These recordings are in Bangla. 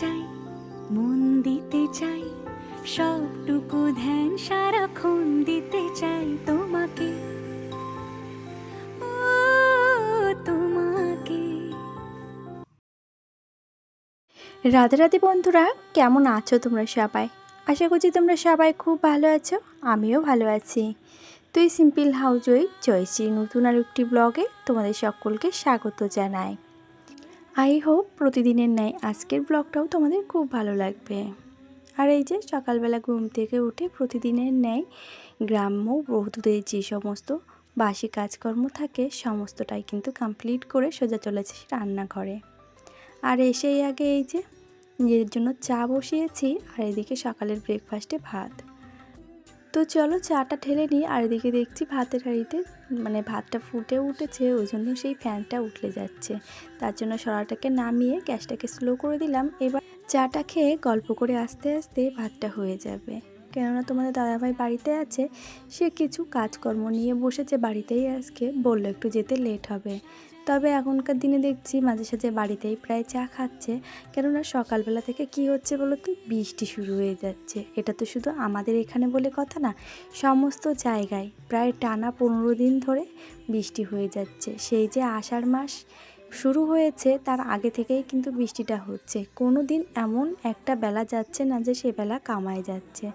চাই, মন দিতে চাই, সবটুকু ধ্যান সারাক্ষণ দিতে চাই তোমাকে। তোমাকে। রাধে রাধে বন্ধুরা, কেমন আছো তোমরা সবাই? আশা করছি তোমরা সবাই খুব ভালো আছো, আমিও ভালো আছি। তুই সিম্পল হাউজ ওই জয়শ্রী নতুন আর একটি ব্লগে তোমাদের সকলকে স্বাগত জানাই। আই হোপ প্রতিদিনের ন্যায় আজকের ব্লগটাও তোমাদের খুব ভালো লাগবে। আর এই যে সকালবেলা ঘুম থেকে উঠে প্রতিদিনের ন্যায় গ্রাম্য বধূদের যে সমস্ত বাসি কাজকর্ম থাকে, সমস্তটাই কিন্তু কমপ্লিট করে সোজা চলেছে রান্নাঘরে। আর এসেই আগে এই যে নিজের জন্য চা বসিয়েছি, আর এদিকে সকালের ব্রেকফাস্টে ভাত। তো চলো চাটা ঠেলে নিই, আর এদিকে দেখছি ভাতের হাঁড়িতে মানে ভাতটা ফুটে উঠেছে, ওই জন্য সেই ফ্যানটা উঠলে যাচ্ছে। তার জন্য সরাটাকে নামিয়ে গ্যাসটাকে স্লো করে দিলাম। এবার চাটা খেয়ে গল্প করে আস্তে আস্তে ভাতটা হয়ে যাবে। কেননা তোমাদের দাদাভাই বাড়িতে আছে, সে কিছু কাজকর্ম নিয়ে বসেছে বাড়িতেই আজকে। বলল একটু যেতে লেট হবে। তবে এখনকার দিনে দেখছি মাঝে সাঝে বাড়িতেই প্রায় চা খাচ্ছে। কেননা সকালবেলা থেকে কি হচ্ছে বলো তো? বৃষ্টি শুরু হয়ে যাচ্ছে। এটা তো শুধু আমাদের এখানে বলে কথা না, সমস্ত জায়গায়। প্রায় টানা পনেরো দিন ধরে বৃষ্টি হয়ে যাচ্ছে। সেই যে আষাঢ় মাস শুরু হয়েছে তার আগে থেকেই কিন্তু বৃষ্টিটা হচ্ছে। কোনো দিন এমন একটা বেলা যাচ্ছে না যে সে বেলা কামায় যাচ্ছে।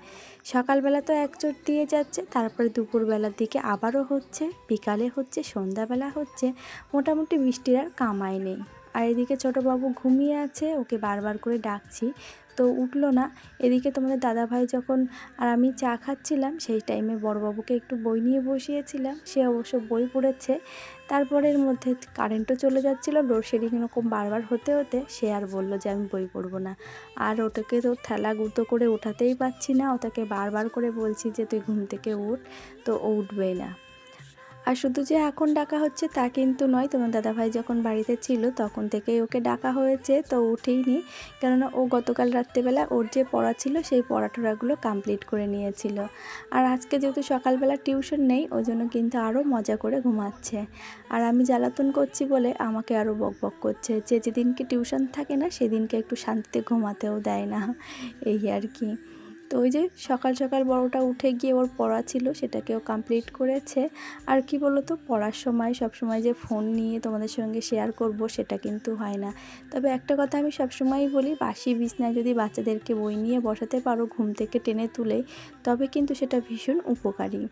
সকালবেলা তো এক চোট দিয়ে যাচ্ছে, তারপরে দুপুরবেলার দিকে আবারও হচ্ছে, বিকালে হচ্ছে, সন্ধ্যাবেলা হচ্ছে। মোটামুটি বৃষ্টির আর কামায় নেই। আর এদিকে ছোটোবাবু ঘুমিয়ে আছে, ওকে বারবার করে ডাকছি। তো উঠল না। এদিকে তোমাদের দাদাভাই যখন আর আমি চা খাচ্ছিলাম, সেই টাইমে বড়বাবুকে একটু বই নিয়ে বসিয়েছিলাম। সে অবশ্য বই পড়েছে। তারপরের মধ্যে কারেন্টও চলে যাচ্ছিল লোডশেডিং এরকম বারবার হতে হতে সে আর বলল যে, আমি বই পড়ব না। আর ওটাকে তো ঠেলা গুঁতো করে ওঠাতেই পাচ্ছি না। ওটাকে বারবার করে বলছি যে, তুই ঘুম থেকে উঠ। তো ও উঠবেই না। আর শুধু যে এখন ডাকা হচ্ছে তা কিন্তু নয়। তোমার দাদাভাই যখন বাড়িতে ছিল তখন থেকেই ওকে ডাকা হয়েছে, তো উঠেইনি। কেননা ও গতকাল রাত্রেবেলা ওর যে পড়া ছিল সেই পড়াটোড়াগুলো কমপ্লিট করে নিয়েছিল। আর আজকে যেহেতু সকালবেলা টিউশন নেই, ওই জন্য কিন্তু আরও মজা করে ঘুমাচ্ছে। আর আমি জ্বালাতন করছি বলে আমাকে আরও বক বক করছে যে, যেদিনকে টিউশন থাকে না, সেদিনকে একটু শান্তিতে ঘুমাতেও দেয় না। এই আর কি। তো ওই যে সকাল সকাল বড়টা উঠে গিয়ে ওর পড়া ছিল সেটাকেও কমপ্লিট করেছে। আর কি বলো তো পড়ার সময় সব সময় যে ফোন নিয়ে তোমাদের সঙ্গে শেয়ার করব সেটা কিন্তু হয় না। তবে একটা কথা আমি সবসময়ই বলি, বাসি বিছনায় যদি বাচ্চাদেরকে বই নিয়ে বসাতে পারো ঘুম থেকে টেনে তুলে, তবে কিন্তু সেটা ভীষণ উপকারী।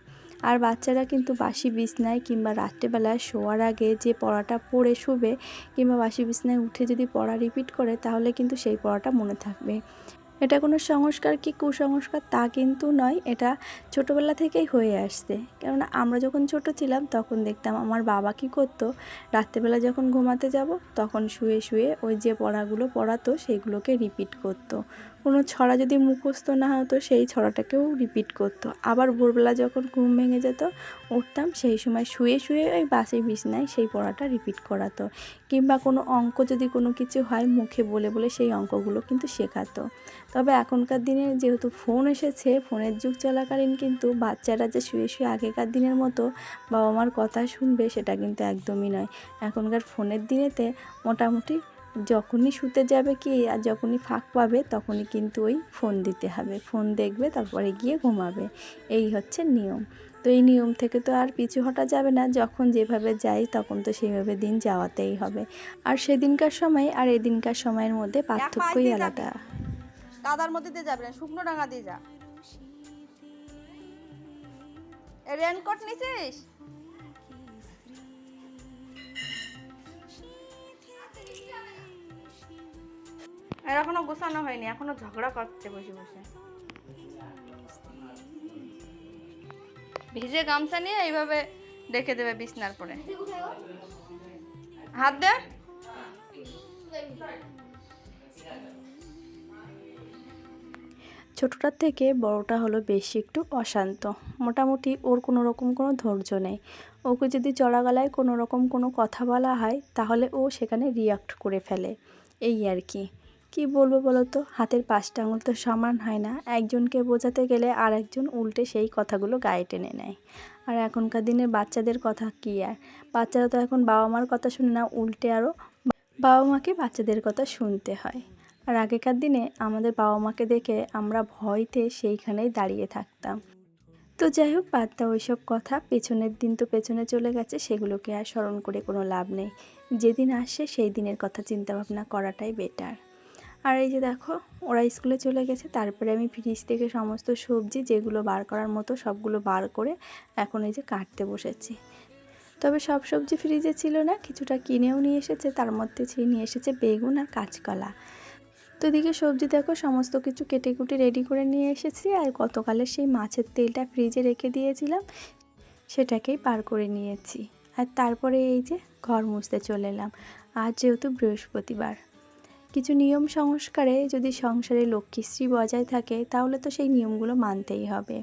আর বাচ্চারা কিন্তু বাসি বিছনায় কিংবা রাত্রেবেলায় শোয়ার আগে যে পড়াটা পড়ে শুবে, কিংবা বাসি বিছনায় উঠে যদি পড়া রিপিট করে, তাহলে কিন্তু সেই পড়াটা মনে থাকবে। এটা কোনো সংস্কার কি কুসংস্কার তা কিন্তু নয়, এটা ছোটোবেলা থেকেই হয়ে আসছে। কেননা আমরা যখন ছোট ছিলাম তখন দেখতাম আমার বাবা কি করতো, রাত্রেবেলা যখন ঘুমাতে যাব তখন শুয়ে শুয়ে ওই যে পড়াগুলো পড়াতো সেগুলোকে রিপিট করতো। কোনো ছড়া যদি মুখস্থ না হতো, সেই ছড়াটাকেও রিপিট করতো। আবার ভোরবেলা যখন ঘুম ভেঙে যেত, উঠতাম, সেই সময় শুয়ে শুয়ে ওই বাসি বিছনায় সেই পড়াটা রিপিট করাতো। কিংবা কোনো অঙ্ক যদি কোনো কিছু হয়, মুখে বলে বলে সেই অঙ্কগুলো কিন্তু শেখাতো। তবে এখনকার দিনে যেহেতু ফোন এসেছে ফোনের যুগ চলাকালীন কিন্তু বাচ্চারা যে শুয়ে শুয়ে আগেকার দিনের মতো বাবা মার কথা শুনবে, সেটা কিন্তু একদমই নয়। এখনকার ফোনের দিনেতে মোটামুটি যখনই শুতে যাবে কি আর যখনই ফাঁক পাবে তখনই কিন্তু ওই ফোন দিতে হবে। ফোন দেখবে তারপরে গিয়ে ঘুমাবে। এই হচ্ছে নিয়ম। তো এই নিয়ম থেকে তো আর পিছু হটা যাবে না। যখন যেভাবে যাই তখন তো সেইভাবে দিন যাওয়াতেই হবে। আর সেদিনকার সময় আর এদিনকার সময়ের মধ্যে পার্থক্যই আলাদা। কাদার মধ্যে দিয়ে যাবে না শুকনো ডাঙা দিয়ে যা। রেনকোট নিছিস? আর এখনও গোছানো হয়নি, এখনও ঝগড়া করছে বসে বসে। ভিজে গামছা নিয়ে এইভাবে রেখে দেবে বিছনার পরে। হাত দে। ছোটোটার থেকে বড়টা হলো বেশি একটু অশান্ত। মোটামুটি ওর কোনো রকম কোনো ধৈর্য নেই। ওকে যদি চড়া গলায় কোনো রকম কোনো কথা বলা হয়, তাহলে ও সেখানে রিয়াক্ট করে ফেলে। এই আর কি। কি বলব বলো তো হাতের পাঁচটা আঙুল তো সমান হয় না। একজনকে বোঝাতে গেলে আর একজন উল্টে সেই কথাগুলো গায়ে টেনে নেয়। আর এখনকার দিনের বাচ্চাদের কথা কী আর? বাচ্চারা তো এখন বাবা মার কথা শুনে না, উল্টে আরও বাবা মাকে বাচ্চাদের কথা শুনতে হয়। আর আগেকার দিনে আমাদের বাবা মাকে দেখে আমরা ভয়তে সেইখানেই দাঁড়িয়ে থাকতাম। তো যাই হোক, বাদ দাও ওইসব কথা। পেছনের দিন তো পেছনে চলে গেছে, সেগুলোকে আর স্মরণ করে কোনো লাভ নেই। যেদিন আসে সেই দিনের কথা চিন্তা ভাবনা করাটাই বেটার আর এই যে দেখো, ওরা স্কুলে চলে গেছে। তারপরে আমি ফ্রিজ থেকে সমস্ত সবজি যেগুলো বার করার মতো সবগুলো বার করে এখন এই যে কাটতে বসেছি। তবে সব সবজি ফ্রিজে ছিল না, কিছুটা কিনেও নিয়ে এসেছে, তার মধ্যে নিয়ে এসেছে বেগুন আর কাঁচকলা। তো এদিকে সবজি দেখো, সমস্ত কিছু কেটে কুটে রেডি করে নিয়ে এসেছি আর গতকালের সেই মাছের তেলটা ফ্রিজে রেখে দিয়েছিলাম, সেটাকেই পার করে নিয়েছি। আর তারপরে এই যে ঘর মুছতে চলে এলাম। আর যেহেতু বৃহস্পতিবার কিছু নিয়ম সংস্কারে যদি সংসারে লক্ষ্মীশ্রী বজায় থাকে তাহলে তো সেই নিয়মগুলো মানতেই হবে।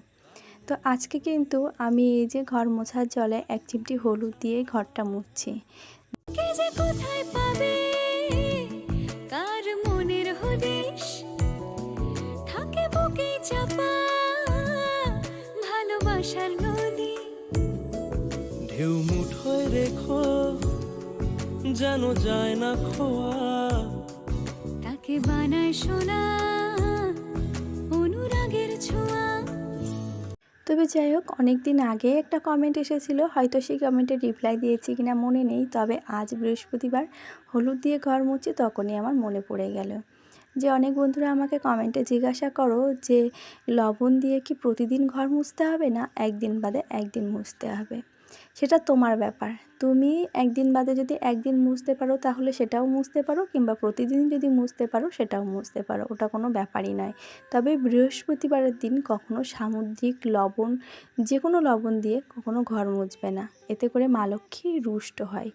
তো আজকে কিন্তু আমি এই যে ঘর মোছার জলে এক চিমটি হলুদ দিয়ে ঘরটা মুছছি। কে যে কোথায় পাবে? কার মনের হদিশ? থাকে বুকে চাপা ভালোবাসার নদী। ঢেউ মুঠোয় রেখো যেন যায় না খোয়া। বানায় অনুরাগের ছোঁয়া। তবে যাই হোক অনেক দিন আগে একটা কমেন্ট এসেছিল। হয়তো সেই কমেন্টে রিপ্লাই দিয়েছি কিনা মনে নেই, তবে আজ বৃহস্পতিবার হলুদ দিয়ে ঘর মুছি তখনই আমার মনে পড়ে গেল। যে অনেক বন্ধুরা আমাকে কমেন্টে জিজ্ঞাসা করো যে, লবণ দিয়ে কি প্রতিদিন ঘর মুছতে হবে না? একদিন বাদে একদিন মুছতে হবে। সেটা তোমার ব্যাপার। তুমি একদিন বাদে যদি একদিন মুছতে পারো, তাহলে সেটাও মুছতে পারো, কিংবা প্রতিদিন যদি মুছতে পারো, সেটাও মুছতে পারো, ওটা কোনো ব্যাপারই নয়। তবে বৃহস্পতিবারের দিন কখনো সামুদ্রিক লবণ যে কোনো লবণ দিয়ে কখনো ঘর মুছবে না। এতে করে মা লক্ষ্মী রুষ্ট হয়।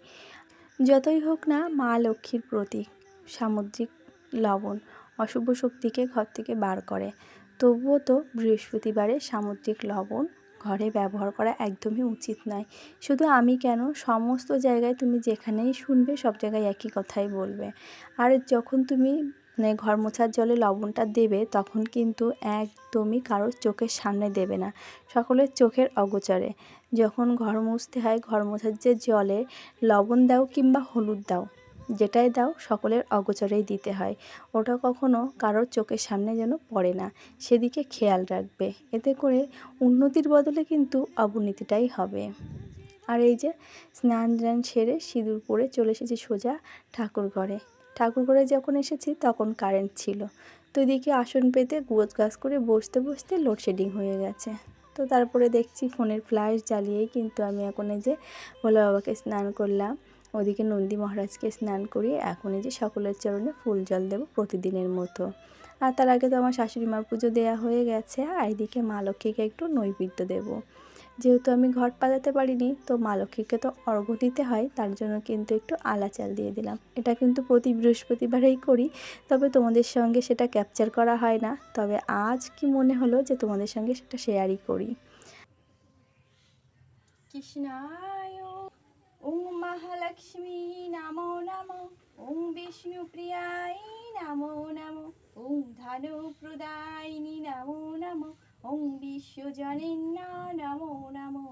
যতই হোক না, মা লক্ষ্মীর প্রতীক, সামুদ্রিক লবণ অশুভ শক্তিকে ঘর থেকে বার করে। তবুও তো বৃহস্পতিবারে সামুদ্রিক লবণ ঘরে ব্যবহার করা একদমই উচিত নয়। শুধু আমি কেন? সমস্ত জায়গায় তুমি যেখানেই শুনবে সব জায়গায় একই কথাই বলবে। আর যখন তুমি মানে ঘর মোছার জলে লবণটা দেবে, তখন কিন্তু একদমই কারোর চোখের সামনে দেবে না। সকলের চোখের অগোচরে। যখন ঘর মুছতে হয়, ঘর মোছার যে জলে লবণ দাও কিংবা হলুদ দাও যেটাই দাও সকলের অগোচরেই দিতে হয়। ওটা কখনো কারোর চোখের সামনে যেন পড়ে না। সেদিকে খেয়াল রাখবে। এতে করে উন্নতির বদলে কিন্তু অবনতিটাই হবে। আর এই যে স্নান টান সেরে সিঁদুর পরে চলে এসেছি সোজা ঠাকুর ঘরে। ঠাকুর ঘরে যখন এসেছি তখন কারেন্ট ছিল। তো এদিকে আসন পেতে গোজ গাছ করে বসতে বসতে লোডশেডিং হয়ে গেছে। তো তারপরে দেখছি ফোনের ফ্ল্যাশ জ্বালিয়েই কিন্তু আমি এখন এই যে ভোলা বাবাকে স্নান করলাম। ওদিকে নন্দী মহারাজকে স্নান করিয়ে এখন এই যে সকলের চরণে ফুল জল দেবো প্রতিদিনের মতো। আর তার আগে তো আমার শাশুড়ি মার পুজো দেওয়া হয়ে গেছে, আর এদিকে মা লক্ষ্মীকে একটু নৈবেদ্য দেবো। যেহেতু আমি ঘট পাতাতে পারিনি, তো মা লক্ষ্মীকে তো অর্ঘ্য দিতে হয়, তার জন্য কিন্তু একটু আলা চাল দিয়ে দিলাম। এটা কিন্তু প্রতি বৃহস্পতিবারেই করি, তবে তোমাদের সঙ্গে সেটা ক্যাপচার করা হয় না। তবে আজ কি মনে হলো যে তোমাদের সঙ্গে সেটা শেয়ারই করি। কৃষ্ণায় ওম মহালক্ষ্মী নমো নমো। ওম বিষ্ণুপ্রিয়ায় নমো নমো। ওম ধনুপ্রদায়িনী নমো নমো। ওম বিশ্বজনীন্য নমো নমো।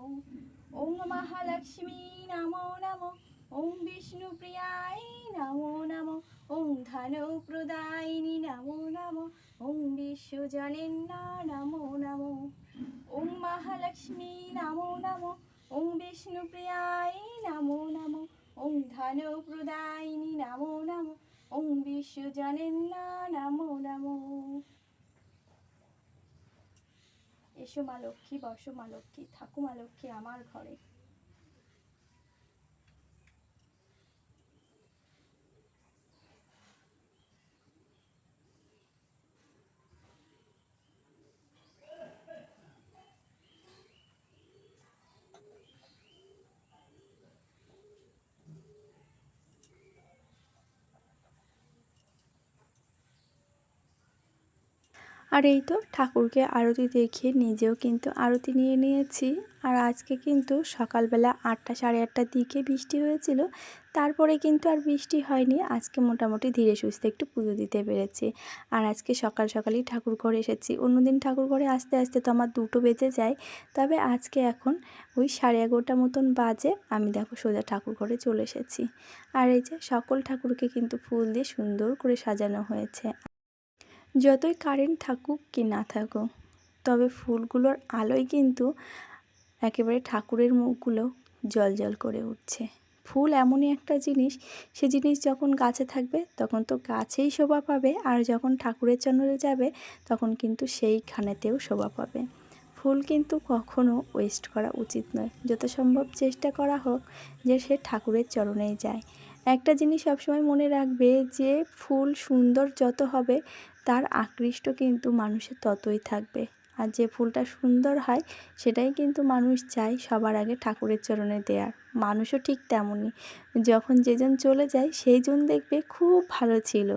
ওম মহালক্ষ্মী নমো নমো। ওম বিষ্ণুপ্রিয়ায় নমো নমো। ওম ধনুপ্রদায়িনী নমো নমো। ওম বিশ্বজনীন্য নমো নমো। ওম মহালক্ষ্মী নমো নমো। ওম বিষ্ণু বিষ্ণুপ্রিয়ায় নামো নামো, ওম ধনুপ্রদায়িনী নামো নামো, ওম বিশ্বজনীন্য নমো নমো। এসো মা লক্ষ্মী, বসো মা লক্ষ্মী, থাকো মা লক্ষ্মী আমার ঘরে। আর এই তো ঠাকুরকে আরতি দেখে নিজেও কিন্তু আরতি নিয়ে নিয়েছি। আর আজকে কিন্তু সকালবেলা আটটা সাড়ে আটটার দিকে বৃষ্টি হয়েছিল, তারপরে কিন্তু আর বৃষ্টি হয়নি। আজকে মোটামুটি ধীরে সুস্থে একটু পুজো দিতে পেরেছি। আর আজকে সকাল সকালই ঠাকুর ঘরে এসেছি। অন্যদিন ঠাকুর ঘরে আসতে আসতে তো আমার দুটো বেজে যায়, তবে আজকে এখন ওই সাড়ে এগারোটা মতন বাজে, আমি দেখো সোজা ঠাকুর ঘরে চলে এসেছি। আর এই যে সকল ঠাকুরকে কিন্তু ফুল দিয়ে সুন্দর করে সাজানো হয়েছে। যতই কারেন্ট থাকুক কি না থাকুক, তবে ফুলগুলোর আলোয় কিন্তু একেবারে ঠাকুরের মুখগুলো জল জল করে উঠছে। ফুল এমনই একটা জিনিস, সে জিনিস যখন গাছে থাকবে, তখন তো গাছেই শোভা পাবে, আর যখন ঠাকুরের চরণে যাবে, তখন কিন্তু সেইখানেতেও শোভা পাবে। ফুল কিন্তু কখনো ওয়েস্ট করা উচিত নয়। যত সম্ভব চেষ্টা করা হোক যে সে ঠাকুরের চরণেই যায়। একটা জিনিস সবসময় মনে রাখবে যে ফুল সুন্দর যত হবে তার আকৃষ্ট কিন্তু মানুষের ততই থাকবে। আর যে ফুলটা সুন্দর হয়, সেটাই কিন্তু মানুষ চায় সবার আগে ঠাকুরের চরণে দেওয়ার মানুষও ঠিক তেমনই। যখন যেজন চলে যায় সেই জন দেখবে খুব ভালো ছিল।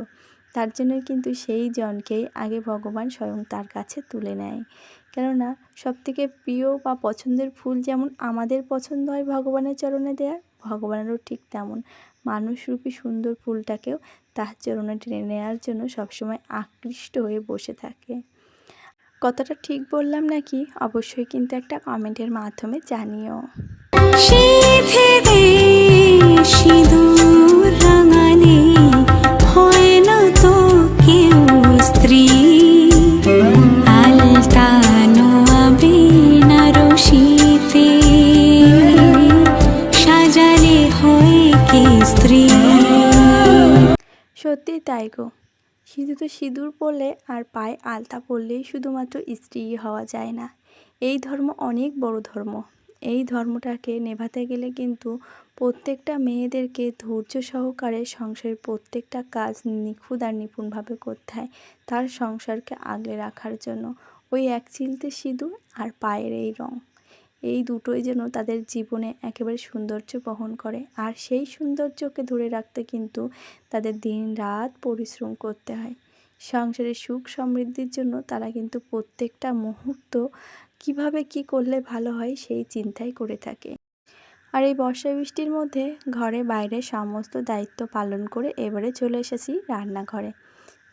তার জন্য কিন্তু সেই জনকেই আগে ভগবান স্বয়ং তার কাছে তুলে নেয়। কেননা, সবথেকে প্রিয় বা পছন্দের ফুল যেমন আমাদের পছন্দ হয় ভগবানের চরণে দেওয়ার ভগবানেরও ঠিক তেমন। মানুষরূপী সুন্দর ফুলটাকেও তার চরণে টেনে নেওয়ার জন্য সবসময় আকৃষ্ট হয়ে বসে থাকে। কথাটা ঠিক বললাম নাকি? অবশ্যই কিন্তু একটা কমেন্টের মাধ্যমে জানিও। সত্যি তাই গো। শুধু তো সিঁদুর পরলে আর পায়ে আলতা পরলেই শুধুমাত্র স্ত্রী হওয়া যায় না। এই ধর্ম অনেক বড় ধর্ম। এই ধর্মটাকে নেভাতে গেলে কিন্তু প্রত্যেকটা মেয়েদেরকে ধৈর্য সহকারে সংসারের প্রত্যেকটা কাজ নিখুঁত আর নিপুণভাবে করতে হয় তার সংসারকে আগলে রাখার জন্য। ওই এক চিলতে সিঁদুর আর পায়ের এই রং। এই দুটোই যেন তাদের জীবনে একেবারে সৌন্দর্য বহন করে। আর সেই সৌন্দর্যকে ধরে রাখতে কিন্তু তাদের দিন রাত পরিশ্রম করতে হয়। সংসারের সুখ সমৃদ্ধির জন্য তারা কিন্তু প্রত্যেকটা মুহূর্ত কীভাবে কি করলে ভালো হয় সেই চিন্তাই করে থাকে। আর এই বর্ষা বৃষ্টির মধ্যে ঘরে বাইরে সমস্ত দায়িত্ব পালন করে এবারে চলে এসেছি রান্নাঘরে।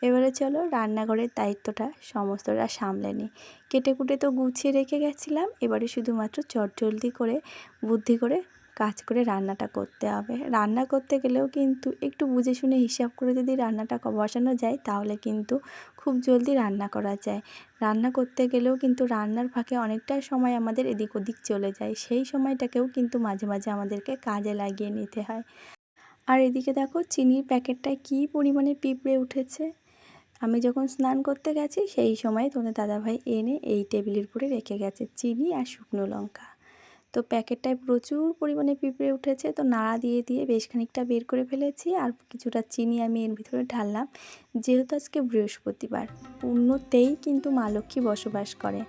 এবারে চলো রান্নাঘরের দায়িত্বটা সমস্তটা সামলে নিই। কেটে কুটে তো গুছিয়ে রেখে গেছিলাম, এবারে শুধুমাত্র চটজলদি করে, বুদ্ধি করে কাজ করে রান্নাটা করতে হবে। রান্না করতে গেলেও কিন্তু একটু বুঝে শুনে হিসাব করে যদি রান্নাটা বসানো যায়, তাহলে কিন্তু খুব জলদি রান্না করা যায়। রান্না করতে গেলেও কিন্তু রান্নার ফাঁকে অনেকটা সময় আমাদের এদিক ওদিক চলে যায়। সেই সময়টাকেও কিন্তু মাঝে মাঝে আমাদেরকে কাজে লাগিয়ে নিতে হয়। আর এদিকে দেখো, চিনির প্যাকেটটায় কী পরিমাণে পিঁপড়ে উঠেছে। আমি যখন স্নান করতে গেছি, সেই সময় তোমাদের দাদাভাই এনে এই টেবিলের উপরে রেখে গেছে চিনি আর শুকনো লঙ্কা। তো প্যাকেটটায় প্রচুর পরিমাণে পিঁপড়ে উঠেছে, তো নাড়া দিয়ে দিয়ে বেশ খানিকটা বের করে ফেলেছি আর কিছুটা চিনি আমি এর ভিতরে ঢাললাম। যেহেতু আজকে বৃহস্পতিবার পূর্ণতেই কিন্তু মা লক্ষ্মী বসবাস করে।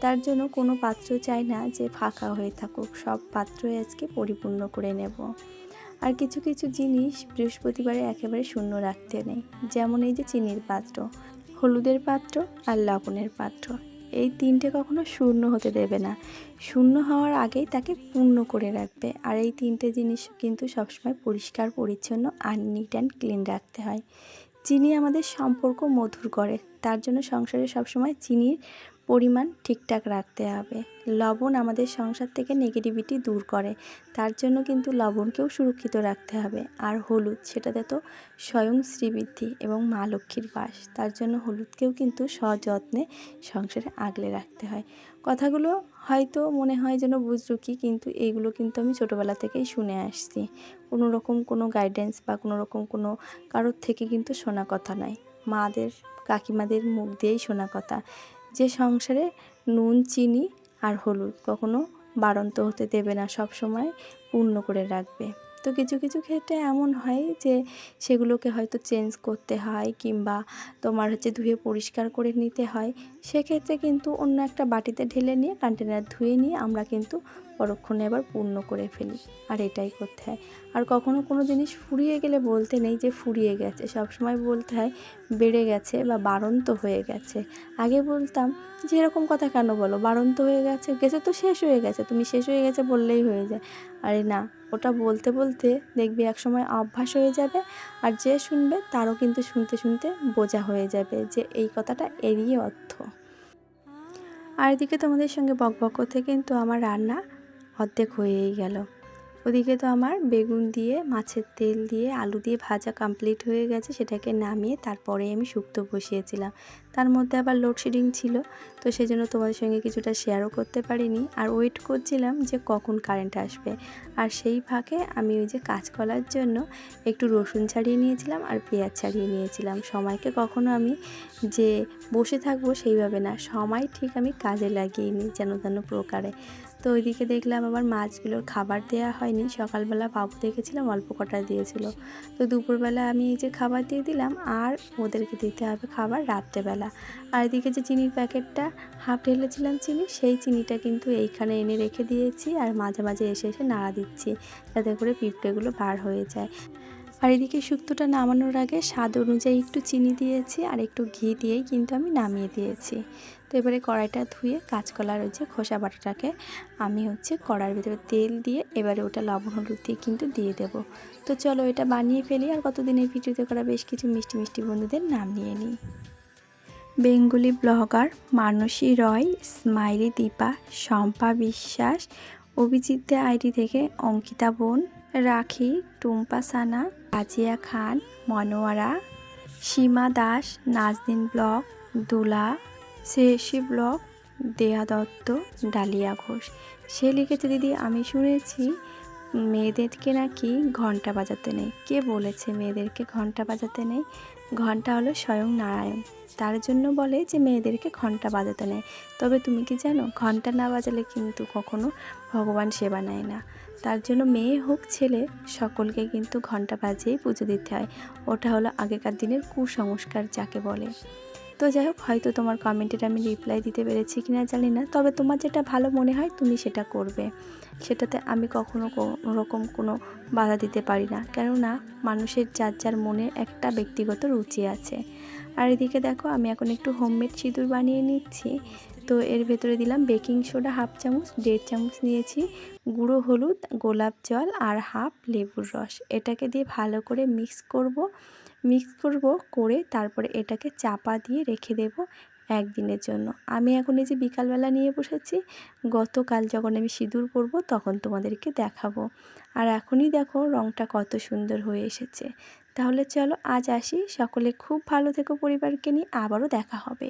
তার জন্য কোনো পাত্র চাই না যে ফাঁকা হয়ে থাকুক, সব পাত্রই আজকে পরিপূর্ণ করে নেব। আর কিছু কিছু জিনিস বৃহস্পতিবারে একেবারে শূন্য রাখতে নেই, যেমন এই যে চিনির পাত্র, হলুদের পাত্র আর লবণের পাত্র। এই তিনটে কখনো শূন্য হতে দেবে না। শূন্য হওয়ার আগেই তাকে পূর্ণ করে রাখবে। আর এই তিনটে জিনিস কিন্তু সবসময় পরিষ্কার, পরিচ্ছন্ন আর নিট অ্যান্ড ক্লিন রাখতে হয়। চিনি আমাদের সম্পর্ক মধুর করে, তার জন্য সংসারে সবসময় চিনির পরিমাণ ঠিকঠাক রাখতে হবে। লবণ আমাদের সংসার থেকে নেগেটিভিটি দূর করে। তার জন্য কিন্তু লবণকেও সুরক্ষিত রাখতে হবে। আর হলুদ, সেটাতে তো স্বয়ং শ্রীবৃদ্ধি এবং মা লক্ষ্মীর বাস। তার জন্য হলুদকেও কিন্তু সযত্নে সংসারে আগলে রাখতে হয়। কথাগুলো হয়তো মনে হয় যেন বুঝরুকি কিন্তু এইগুলো কিন্তু আমি ছোটোবেলা থেকেই শুনে আসছি। কোনো রকম কোনো গাইডেন্স বা কোনো রকম কোনো কারোর থেকে কিন্তু শোনা কথা নয়। মাদের, কাকিমাদের মুখ দিয়েই শোনা কথা। যে সংসারে নুন, চিনি আর হলুদ কখনো বাড়ন্ত হতে দেবে না সব সময় পূর্ণ করে রাখবে। তো কিছু কিছু ক্ষেত্রে এমন হয় যে সেগুলোকে হয়তো চেঞ্জ করতে হয় কিংবা তোমার হচ্ছে ধুয়ে পরিষ্কার করে নিতে হয়। সেক্ষেত্রে কিন্তু অন্য একটা বাটিতে ঢেলে নিয়ে কন্টেনার ধুয়ে নিয়ে আমরা কিন্তু পরক্ষণে আবার পূর্ণ করে ফেলি। আর এটাই করতে হয়। আর কখনো কোনো জিনিস ফুরিয়ে গেলে বলতে নেই যে ফুরিয়ে গেছে। সব সময় বলতে হয় বেড়ে গেছে বা বাড়ন্ত হয়ে গেছে। আগে বলতাম যে এরকম কথা কেন বলো? বাড়ন্ত হয়ে গেছে গেছে তো শেষ হয়ে গেছে। তুমি শেষ হয়ে গেছে বললেই হয়ে যায়। আরে না ওটা বলতে বলতে দেখবি একসময় অভ্যাস হয়ে যাবে আর যে শুনবে তারও কিন্তু শুনতে শুনতে বোঝা হয়ে যাবে যে এই কথাটা এরই অর্থ। আর এদিকে তোমাদের সঙ্গে বক বক করতে কিন্তু আমার রান্না অর্ধেক হয়েই গেল। ওদিকে তো আমার বেগুন দিয়ে, মাছের তেল দিয়ে, আলু দিয়ে ভাজা কমপ্লিট হয়ে গেছে, সেটাকে নামিয়ে তারপরে আমি শুক্তো বসিয়েছিলাম। তার মধ্যে আবার লোডশেডিং ছিল, তো সেই জন্য তোমাদের সঙ্গে কিছুটা শেয়ারও করতে পারিনি। আর ওয়েট করছিলাম যে কখন কারেন্ট আসবে। আর সেই ফাঁকে আমি ওই যে কাঁচকলার জন্য একটু রসুন ছাড়িয়ে নিয়েছিলাম আর পেঁয়াজ ছাড়িয়ে নিয়েছিলাম। সময়কে কখনো আমি যে বসে থাকব সেইভাবে না, সময় ঠিক আমি কাজে লাগিয়ে নিই যেন তেন প্রকারে। তো ওইদিকে দেখলাম আবার মাছগুলোর খাবার দেওয়া হয়নি, সকালবেলা বাবু দেখেছিলাম, অল্প কটা দিয়েছিল। তো দুপুরবেলা আমি এই যে খাবার দিয়ে দিলাম, আর ওদেরকে দিতে হবে খাবার, রাত্রেবেলা আর এদিকে যে চিনির প্যাকেটটা হাফ ঢেলেছিলাম চিনি, সেই চিনিটা কিন্তু এইখানে এনে রেখে দিয়েছি আর মাঝে মাঝে এসে এসে নাড়া দিচ্ছি যাতে করে পিঁপড়েগুলো বার হয়ে যায়। আর এদিকে শুক্তোটা নামানোর আগে স্বাদ অনুযায়ী একটু চিনি দিয়েছি আর একটু ঘি দিয়েই কিন্তু আমি নামিয়ে দিয়েছি। তো এবারে কড়াইটা ধুয়ে কাঁচকলার ওই যে খোসা বাটাটাকে আমি হচ্ছে কড়ার ভিতরে তেল দিয়ে এবারে ওটা লবণ হলুদ দিয়ে কিন্তু দিয়ে দেবো। তো চলো এটা বানিয়ে ফেলি আর কতদিনের ভিডিওতে করা বেশ কিছু মিষ্টি মিষ্টি বন্ধুদের নাম নিয়ে নিই। Bengali blogger Mansi Roy, smiley Dipa, Shampa Biswas, Abhijit De ID থেকে অঙ্কিতা বোন, রাখি, টুম্পা সানা আজিয়া খান, মনোয়ারা, সীমা দাস নাজদিন ব্লগ, দুলা, শ্রেয়সী ব্লগ, দেয়া দত্ত, ডালিয়া ঘোষ। সে লিখেছে, দিদি, আমি শুনেছি মেয়েদেরকে নাকি ঘণ্টা বাজাতে নেই। কে বলেছে মেয়েদেরকে ঘণ্টা বাজাতে নেই? ঘণ্টা হলো স্বয়ং নারায়ণ। তার জন্য বলে যে মেয়েদেরকে ঘণ্টা বাজাতে নেয় তবে তুমি কি জানো, ঘণ্টা না বাজালে কিন্তু কখনো ভগবান সেবা নেয় না। তার জন্য মেয়ে হোক ছেলে, সকলকে কিন্তু ঘণ্টা বাজিয়েই পুজো দিতে হয়। ওটা হলো আগেকার দিনের কুসংস্কার যাকে বলে। তো যাই হোক, হয়তো তোমার কমেন্টের আমি রিপ্লাই দিতে পেরেছি কি না জানি না। তবে তোমার যেটা ভালো মনে হয়, তুমি সেটা করবে। সেটাতে আমি কখনো কোনো রকম কোনো বাধা দিতে পারি না। কেননা, মানুষের যার যার মনে একটা ব্যক্তিগত রুচি আছে। আর এদিকে দেখো, আমি এখন একটু হোমমেড সিঁদুর বানিয়ে নিচ্ছি। তো এর ভেতরে দিলাম বেকিং সোডা হাফ চামচ, দেড় চামচ নিয়েছি গুঁড়ো হলুদ, গোলাপ জল আর হাফ লেবুর রস। এটাকে দিয়ে ভালো করে মিক্স করব। মিক্স করব, করে তারপরে এটাকে চাপা দিয়ে রেখে দেব একদিনের জন্য। আমি এখন এই যে বিকালবেলা নিয়ে বসেছি, গতকাল যখন আমি সিঁদুর পরবো তখন তোমাদেরকে দেখাবো। আর এখনই দেখো রংটা কত সুন্দর হয়ে এসেছে। তাহলে চলো আজ আসি, সকলে খুব ভালো থেকো পরিবারকে নিয়ে, আবারও দেখা হবে।